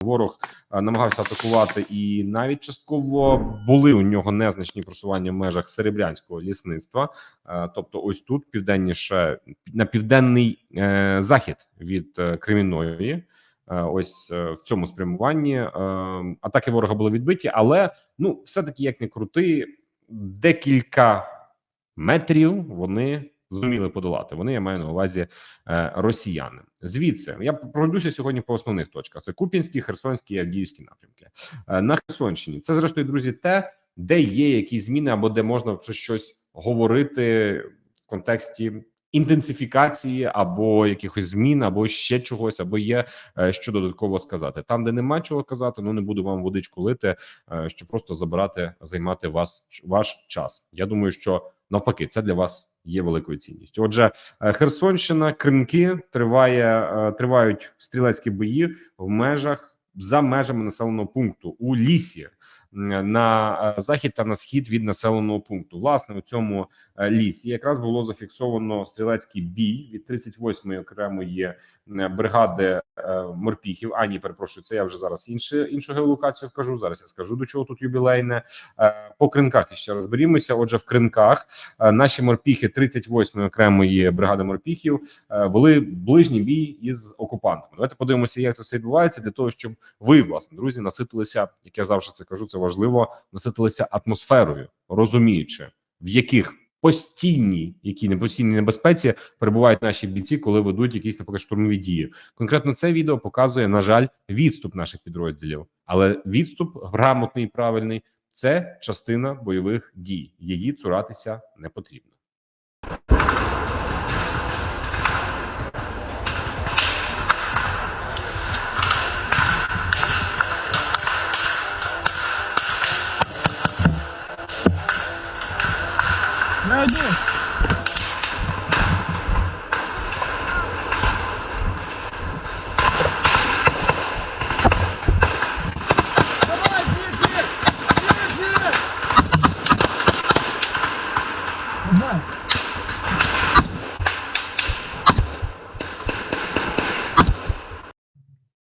ворог е, намагався атакувати, і навіть частково були у нього незначні просування в межах серебрянського лісництва. Е, Тобто, ось тут південніше на південний е, захід від Кремінної. Ось в цьому спрямуванні атаки ворога були відбиті, але ну все таки, як не крути, декілька метрів вони зуміли подолати. Вони я маю на увазі е, росіяни. Звідси я пройдуся сьогодні по основних точках: це Куп'янський, Херсонський і Авдіївський напрямки. Е, на Херсонщині це зрештою, друзі, те, де є якісь зміни або де можна про щось говорити в контексті. Інтенсифікації або якихось змін, або ще чогось, або є е, що додатково сказати. Там, де нема чого казати, ну не буду вам водичку лити, щоб просто забирати, займати вас ваш час. Я думаю, що навпаки, це для вас є великою цінністю. Отже, е, Херсонщина, Кримки триває, е, тривають стрілецькі бої в межах за межами населеного пункту у лісі. На е, захід та на схід від населеного пункту, власне, у цьому е, лісі якраз було зафіксовано стрілецький бій від 38-ї окремої е, бригади морпіхів. А ні, перепрошую, це я вже зараз інше іншу геолокацію вкажу. Зараз я скажу до чого тут юбілейне по кринках. Іще розберімося. Отже, в кринках наші морпіхи 38-ї окремої бригади морпіхів вели ближній бій із окупантами. Давайте подивимося, як це все відбувається для того, щоб ви, власне, друзі, наситилися, як я завжди це кажу, це важливо, наситилися атмосферою, розуміючи в яких постійній, які не постійній небезпеці перебувають наші бійці, коли ведуть якісь наприклад, штурмові дії. Конкретно це відео показує, на жаль, відступ наших підрозділів, але відступ грамотний і правильний це частина бойових дій. Її цуратися не потрібно. No, I.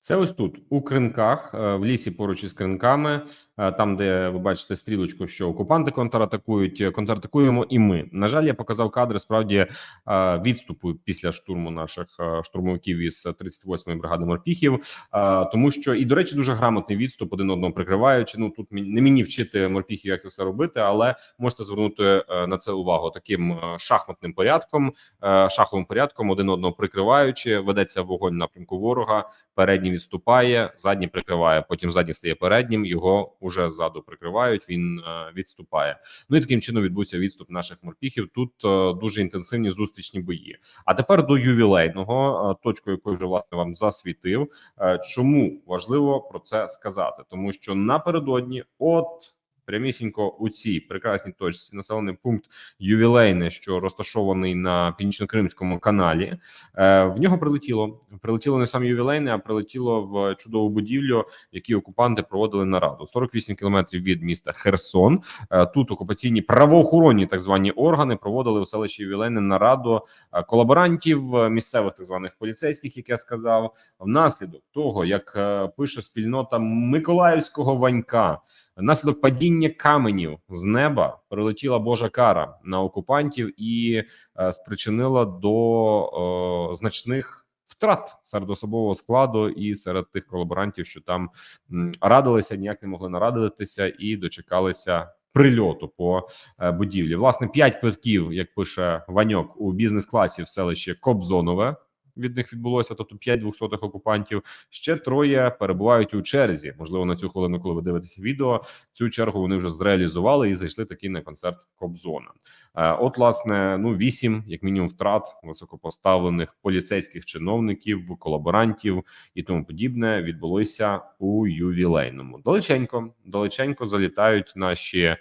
Це ось тут у кринках, е, в лісі поруч із кринками, е, там, де ви бачите стрілочку, що окупанти контратакують, е, контратакуємо і ми. На жаль, я показав кадри справді відступу після штурму наших штурмовиків із 38-ї бригади морпіхів, тому що і до речі, дуже грамотний відступ, один одного прикриваючи. Ну тут не мені вчити морпіхів, як це все робити, але можете звернути на це увагу таким шахматним порядком, шаховим порядком, один одного прикриваючи, ведеться вогонь напрямку ворога. Передній відступає, задній прикриває. Потім задній стає переднім. Його уже ззаду прикривають. Він е, відступає. Ну і таким чином відбувся відступ наших морпіхів. Тут е, дуже інтенсивні зустрічні бої. А тепер до ювілейного е, точку, яку вже власне вам засвітив. Чому важливо про це сказати? Тому що напередодні, от прямісінько у цій прекрасній точці, населений пункт ювілейне, що розташований на північно-кримському каналі. Е, в нього прилетіло. Прилетіло не сам ювілейне, а прилетіло в чудову будівлю, в якій окупанти проводили нараду. 48 кілометрів від міста Херсон. Е, тут окупаційні правоохоронні так звані органи проводили у селищі ювілейне нараду е, колаборантів, місцевих так званих поліцейських, як я сказав, внаслідок того, як пише спільнота Миколаївського ванька. Внаслідок падіння каменів з неба прилетіла Божа кара на окупантів і е, спричинила до е, значних втрат серед особового складу і серед тих колаборантів, що там радилися, ніяк не могли нарадитися і дочекалися. Прильоту по е, будівлі власне п'ять квитків, як пише Ваньок у бізнес-класі в селищі Кобзонове. Від них відбулося, тобто 5 двохсотих окупантів. Ще троє перебувають у черзі. Можливо, на цю хвилину, коли ви дивитеся відео, цю чергу вони вже зреалізували і зайшли таки на концерт Кобзона. Е, От, власне, ну вісім, як мінімум, втрат високопоставлених поліцейських чиновників, колаборантів і тому подібне відбулося у ювілейному. Далеченько, далеченько залітають наші е,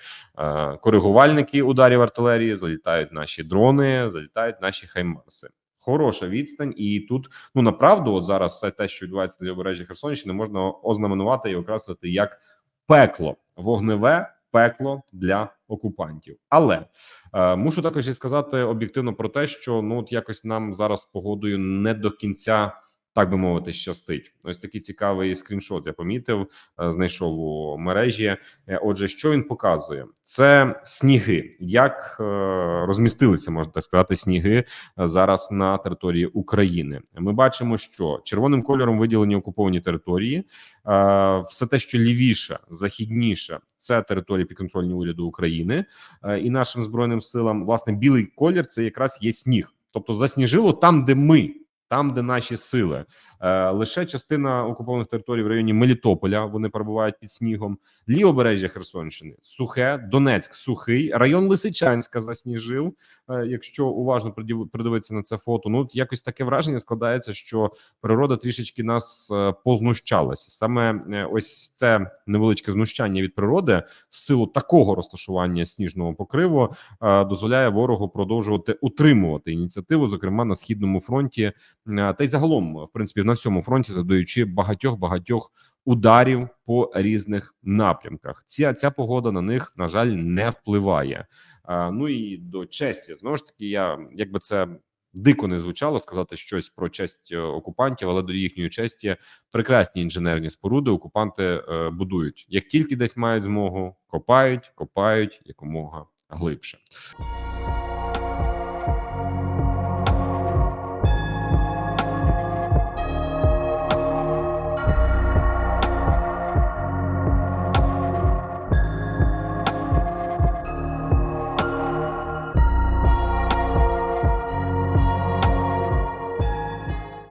коригувальники ударів артилерії, залітають наші дрони, залітають наші хаймарси. Хороша відстань, і тут ну направду, от зараз все те, що відбувається на лівобережжі Херсонщини, можна ознаменувати і окреслити як пекло, вогневе пекло для окупантів. Але е, мушу також і сказати об'єктивно про те, що ну от якось нам зараз погодою не до кінця так би мовити, щастить. Ось такий цікавий скріншот. Я помітив, е, знайшов у мережі. Е, Отже, що він показує? Це сніги, як е, розмістилися, можна так сказати, сніги зараз на території України. Ми бачимо, що червоним кольором виділені окуповані території. Все те, що лівіше, західніше, це території підконтрольні уряду України і нашим збройним силам. Власне, білий колір це якраз є сніг, тобто засніжило там, де ми. Там, де наші сили, е, лише частина окупованих територій в районі Мелітополя вони перебувають під снігом. Лівобережжя Херсонщини сухе, Донецьк сухий, район Лисичанська засніжив. Е, якщо уважно придивитися на це фото, ну якось таке враження складається, що природа трішечки нас е, познущалася. Саме е, ось це невеличке знущання від природи в силу такого розташування сніжного покриву дозволяє ворогу продовжувати утримувати ініціативу, зокрема на східному фронті, та й загалом, в принципі, на всьому фронті, завдаючи багатьох багатьох ударів по різних напрямках. Ця ця погода на них на жаль не впливає. А, ну і до честі знову ж таки, я якби це дико не звучало сказати щось про честь е, окупантів, але до їхньої честі прекрасні інженерні споруди окупанти е, будують. Як тільки десь мають змогу, копають, копають якомога глибше.